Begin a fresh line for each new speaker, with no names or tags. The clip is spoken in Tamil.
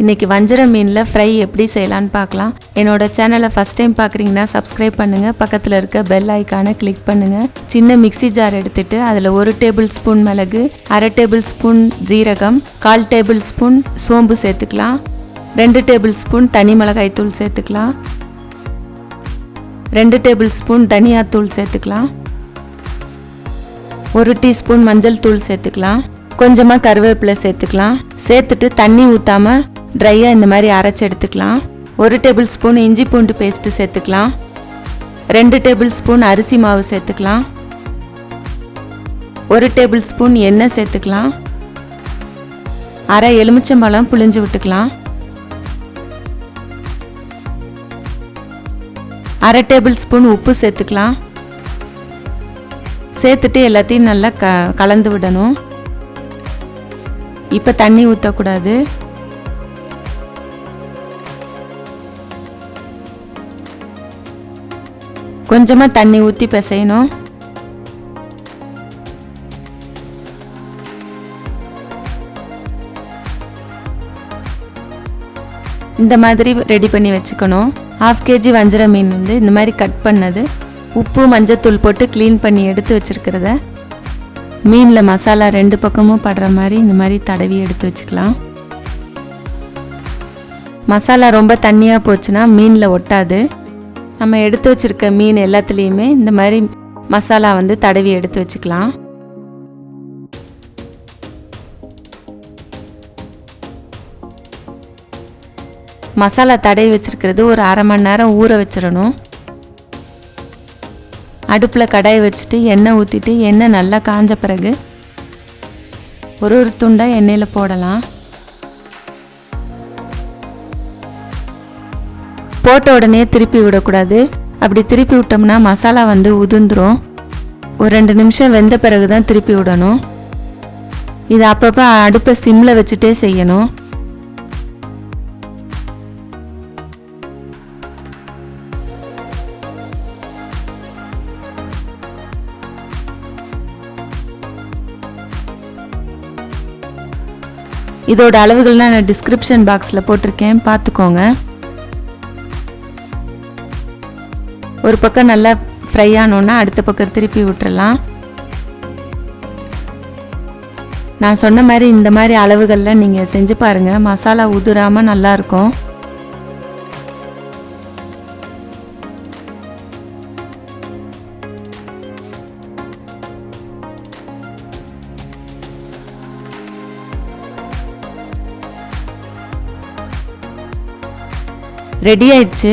இன்றைக்கி வஞ்சர மீனில் ஃப்ரை எப்படி செய்யலான்னு பார்க்கலாம். என்னோட சேனலை ஃபஸ்ட் டைம் பார்க்குறீங்கன்னா சப்ஸ்கிரைப் பண்ணுங்கள் பக்கத்தில் இருக்க பெல் ஐக்கானை கிளிக் பண்ணுங்கள் சின்ன மிக்ஸி ஜார் எடுத்துட்டு அதில் ஒரு டேபிள் ஸ்பூன் மிளகு அரை டேபிள் ஸ்பூன் ஜீரகம் கால் டேபிள் ஸ்பூன் சோம்பு சேர்த்துக்கலாம். ரெண்டு டேபிள் ஸ்பூன் தனி மிளகாய் தூள் சேர்த்துக்கலாம். ரெண்டு டேபிள் ஸ்பூன் தனியாத்தூள் சேர்த்துக்கலாம். ஒரு டீஸ்பூன் மஞ்சள் தூள் சேர்த்துக்கலாம். கொஞ்சமாக கருவேப்பிலை சேர்த்துக்கலாம். சேர்த்துட்டு தண்ணி ஊற்றாமல் ட்ரையாக இந்த மாதிரி அரைச்சி எடுத்துக்கலாம். ஒரு டேபிள் ஸ்பூன் இஞ்சி பூண்டு பேஸ்ட்டு சேர்த்துக்கலாம். ரெண்டு டேபிள் ஸ்பூன் அரிசி மாவு சேர்த்துக்கலாம். ஒரு டேபிள் ஸ்பூன் எண்ணெய் சேர்த்துக்கலாம். அரை எலுமிச்சம்பழம் புளிஞ்சு விட்டுக்கலாம். அரை டேபிள் ஸ்பூன் உப்பு சேர்த்துக்கலாம். சேர்த்துட்டு எல்லாத்தையும் நல்லா க கலந்து விடணும். இப்போ தண்ணி ஊற்றக்கூடாது கொஞ்சமாக தண்ணி ஊற்றி பிசையணும். இந்த மாதிரி ரெடி பண்ணி வச்சுக்கணும். ஹாஃப் கேஜி வஞ்சிர மீன் வந்து இந்த மாதிரி கட் பண்ணது. உப்பு மஞ்சத்தூள் போட்டு க்ளீன் பண்ணி எடுத்து வச்சுருக்கிறத. மீனில் மசாலா ரெண்டு பக்கமும் படுற மாதிரி இந்த மாதிரி தடவி எடுத்து வச்சுக்கலாம். மசாலா ரொம்ப தண்ணியாக போச்சுன்னா மீனில் ஒட்டாது. நம்ம எடுத்து வச்சுருக்க மீன் எல்லாத்துலேயுமே இந்த மாதிரி மசாலா வந்து தடவி எடுத்து வச்சுக்கலாம். மசாலா தடவி வச்சுருக்கிறது ஒரு அரை மணி நேரம் ஊற வச்சிடணும். அடுப்பில் கடாயை வச்சுட்டு எண்ணெய் ஊற்றிட்டு எண்ணெய் நல்லா காஞ்ச பிறகு ஒரு ஒரு துண்டாக எண்ணெயில் போடலாம். போட்ட உடனே திருப்பி விடக்கூடாது. அப்படி திருப்பி விட்டோம்னா மசாலா வந்து உதிர்ந்துரும். ஒரு ரெண்டு நிமிஷம் வெந்த பிறகு தான் திருப்பி விடணும். இது அப்பப்போ அடுப்பை சிம்மில் வச்சுட்டே செய்யணும். இதோட அளவுகள்லாம் நான் டிஸ்கிரிப்ஷன் பாக்ஸில் போட்டிருக்கேன். பார்த்துக்கோங்க. ஒரு பக்கம் நல்லா ஃப்ரை ஆனோன்னா அடுத்த பக்கம் திருப்பி விட்டுறலாம் நான் சொன்ன மாதிரி இந்த மாதிரி அளவுகளில் நீங்கள் செஞ்சு பாருங்கள் மசாலா உதிராமல் நல்லாயிருக்கும் ரெடி ஆயிடுச்சு.